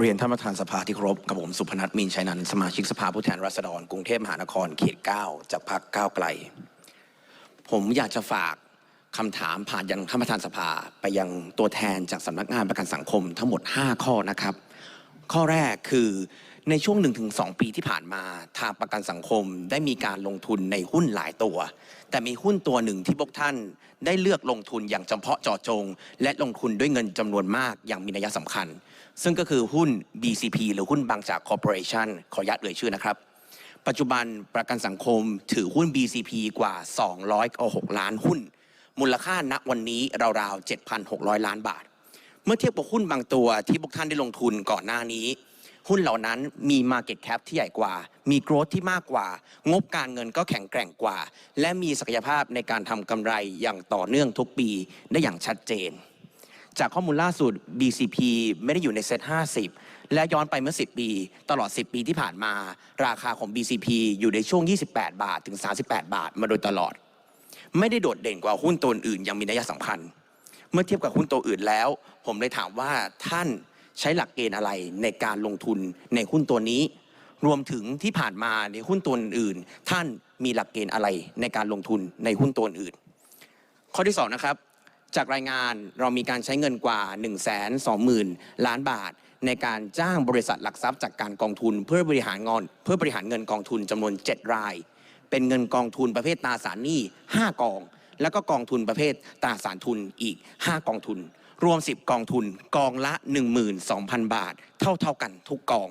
เรียนท่านประธานสภาที่เคารพกับผมสุพนัทมีนชัยนันท์สมาชิกสภาผู้แทนราษฎรกรุงเทพมหานครเขต 9 จากพรรคก้าวไกล ผมอยากจะฝากคำถามผ่านยังท่านประธานสภา ไปยังตัวแทนจากสำนักงานประกันสังคมทั้งหมด 5 ข้อนะครับ ข้อแรกคือในช่วง 1-2 ปีที่ผ่านมาทางประกันสังคมได้มีการลงทุนในหุ้นหลายตัว แต่มีหุ้นตัวหนึ่งที่พวกท่านได้เลือกลงทุนอย่างจำเพาะเจาะจง และลงทุนด้วยเงินจำนวนมากอย่างมีนัยสำคัญ ซึ่งก็คือหุ้น BCP หรือหุ้นบางจากคอร์ปอเรชันขออนุญาตเอ่ยชื่อนะครับ ปัจจุบันประกันสังคมถือหุ้น BCP กว่า 206 ล้านหุ้น มูลค่าณวันนี้ราวๆ 7,600 ล้านบาท เมื่อเทียบกับหุ้นบางตัวที่พวกท่านได้ลงทุนก่อนหน้านี้ หุ้นเหล่านั้นมี Market Cap ที่ใหญ่กว่า มีโกรธที่มากกว่า งบการเงินก็แข็งแกร่งกว่า และมีศักยภาพในการทำกำไรอย่างต่อเนื่องทุกปีได้อย่างชัดเจน จากข้อมูลล่าสุด BCP ไม่ได้อยู่ในเซ็ต50 และย้อนไปเมื่อ 10 ปี ตลอด 10 ปีที่ผ่านมา ราคาของ BCP อยู่ในช่วง 28 บาทถึง 38 บาท มาโดยตลอด ไม่ได้โดดเด่นกว่าหุ้นตัวอื่นอย่างมีนัยสำคัญ เมื่อเทียบกับหุ้นตัวอื่นแล้ว ผมเลยถามว่าท่านใช้หลักเกณฑ์อะไรในการลงทุนในหุ้นตัวนี้ รวมถึงที่ผ่านมาในหุ้นตัวอื่น ท่านมีหลักเกณฑ์อะไรในการลงทุนในหุ้นตัวอื่น ข้อที่2นะครับจากรายงานเรามีการใช้เงินกว่า 1 2 0 0 0 0 ล้านบาท ในการจ้างบริษัทหลักทรัพย์จากการกองทุน เพื่อบริหารงอนเพื่อบริหารเงินกองทุนจำนวน 7 ราย เป็นเงินกองทุนประเภทตราสารหนี้ 5 กอง แล้วก็กองทุนประเภทตราสารทุนอีก 5 กองทุน รวม 10 กองทุน กองละ 12,000 บาท เท่าเท่าๆกันทุกกอง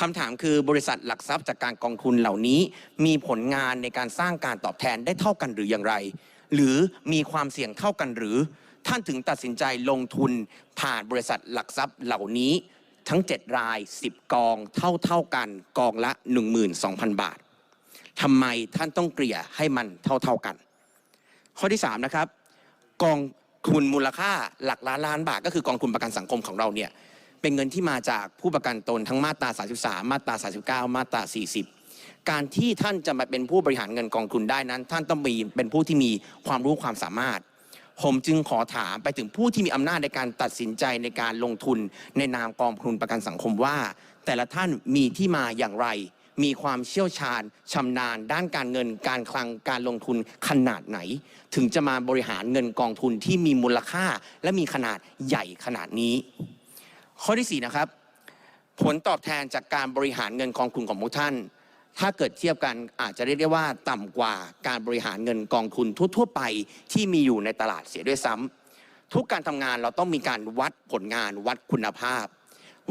คำถามคือบริษัทหลักทรัพย์จากการกองทุนเหล่านี้ มีผลงานในการสร้างการตอบแทนได้เท่ากันหรืออย่างไร หรือมีความเสี่ยงเท่ากันหรือ ท่านถึงตัดสินใจลงทุนผ่านบริษัทหลักทรัพย์เหล่านี้ทั้ง 7 ราย 10 กองเท่าเท่าๆกันกองละ 12,000 บาททำไมท่านต้องเกลี่ยให้มันเท่าเท่าๆกัน ข้อที่3นะครับกองทุนมูลค่าหลักล้านล้านบาท ก็คือกองทุนประกันสังคมของเราเนี่ยเป็นเงินที่มาจากผู้ประกันตนทั้งมาตรา 33 มาตรา 39 มาตรา 40 การที่ท่านจะมาเป็นผู้บริหารเงินกองทุนได้นั้น ท่านต้องมีเป็นผู้ที่มีความรู้ความสามารถ ผมจึงขอถามไปถึงผู้ที่มีอำนาจในการตัดสินใจในการลงทุนในนามกองทุนประกันสังคมว่า แต่ละท่านมีที่มาอย่างไร มีความเชี่ยวชาญชำนาญ ด้านการเงินการคลังการลงทุนขนาดไหน ถึงจะมาบริหารเงินกองทุนที่มีมูลค่า และมีขนาดใหญ่ขนาดนี้ ข้อที่4นะครับผลตอบแทนจากการบริหารเงินกองทุนของพวกท่าน ถ้าเกิดเทียบกันอาจจะเรียกได้ว่าต่ำกว่าการบริหารเงินกองทุนทั่ว ๆ ไปที่มีอยู่ในตลาดเสียด้วยซ้ำทุกการทำงานเราต้องมีการวัดผลงานวัดคุณภาพ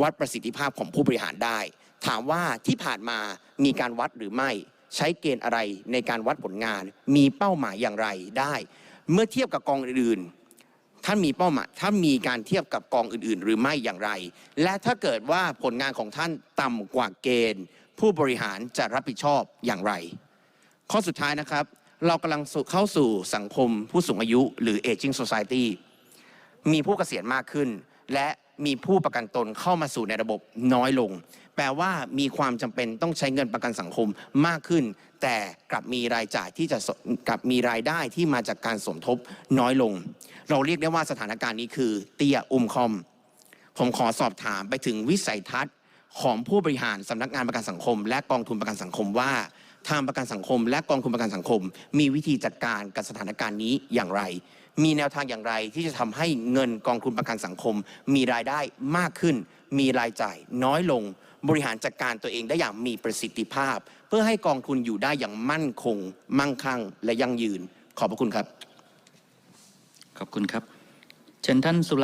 วัดประสิทธิภาพของผู้บริหารได้ ถามว่าที่ผ่านมามีการวัดหรือไม่ ใช้เกณฑ์อะไรในการวัดผลงาน มีเป้าหมายอย่างไรได้ เมื่อเทียบกับกองอื่นๆท่านมีเป้าหมายท่านมีการเทียบกับกองอื่น ๆ หรือไม่อย่างไร และถ้าเกิดว่าผลงานของท่านต่ำกว่าเกณฑ์ ผู้บริหารจะรับผิดชอบอย่างไร ข้อสุดท้ายนะครับ เรากำลังเข้าสู่สังคมผู้สูงอายุหรือ aging society มีผู้เกษียณมากขึ้น และ มีผู้ประกันตนเข้ามาสู่ในระบบน้อยลง แปลว่ามีความจำเป็นต้องใช้เงินประกันสังคมมากขึ้น แต่กลับมีรายจ่ายที่จะกลับมีรายได้ที่มาจากการสมทบน้อยลง เราเรียกได้ว่าสถานการณ์นี้คือเตี้ยอุ้มคอม ผมขอสอบถามไปถึงวิสัยทัศน์ของผู้บริหารสำนักงานประกันสังคม และกองทุนประกันสังคมว่าทางประกันสังคม และกองทุนประกันสังคม มีวิธีจัดการกับสถานการณ์นี้อย่างไร มีแนวทางอย่างไรที่จะทำให้เงินกองทุนประกันสังคม มีรายได้มากขึ้น มีรายจ่ายน้อยลง บริหารจัดการตัวเองได้อย่างมีประสิทธิภาพ เพื่อให้กองทุนอยู่ได้อย่างมั่นคง มั่งคั่ง และยั่งยืน ขอบพระคุณครับ ขอบคุณครับ เชิญท่านสุ